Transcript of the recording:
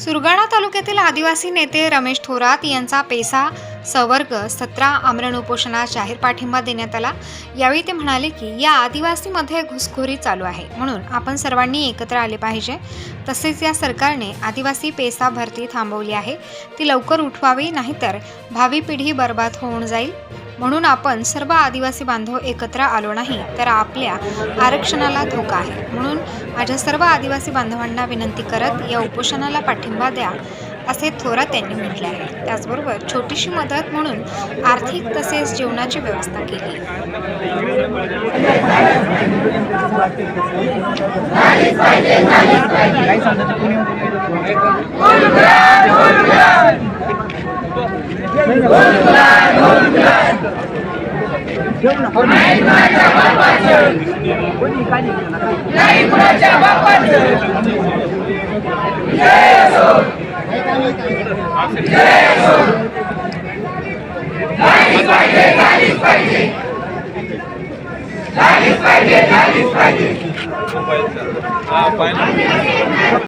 सुरगाणा तालुक्यातील आदिवासी नेते रमेश थोरात यांचा पेसा सवर्ग सतरा आमरण उपोषणास जाहीर पाठिंबा देण्यात आला. यावेळी ते म्हणाले की या आदिवासीमध्ये घुसखोरी चालू आहे. म्हणून आपण सर्वांनी एकत्र आले पाहिजे. तसेच या सरकारने आदिवासी पेसा भरती थांबवली आहे. ती लवकर उठवावी नाहीतर भावी पिढी बर्बाद होऊन जाईल. म्हणून आपण सर्व आदिवासी बांधव एकत्र आलो नाही तर आपल्या आरक्षणाला धोका आहे. म्हणून माझ्या सर्व आदिवासी बांधवांना विनंती करत या उपोषणाला पाठिंबा द्या असे थोरात यांनी म्हटले आहे. त्याचबरोबर छोटीशी मदत म्हणून आर्थिक तसेच जेवणाची व्यवस्था केली. काही सांगायचं कोणी ठेव ना कोणी कोणी काय नाही हा, पाहिलं.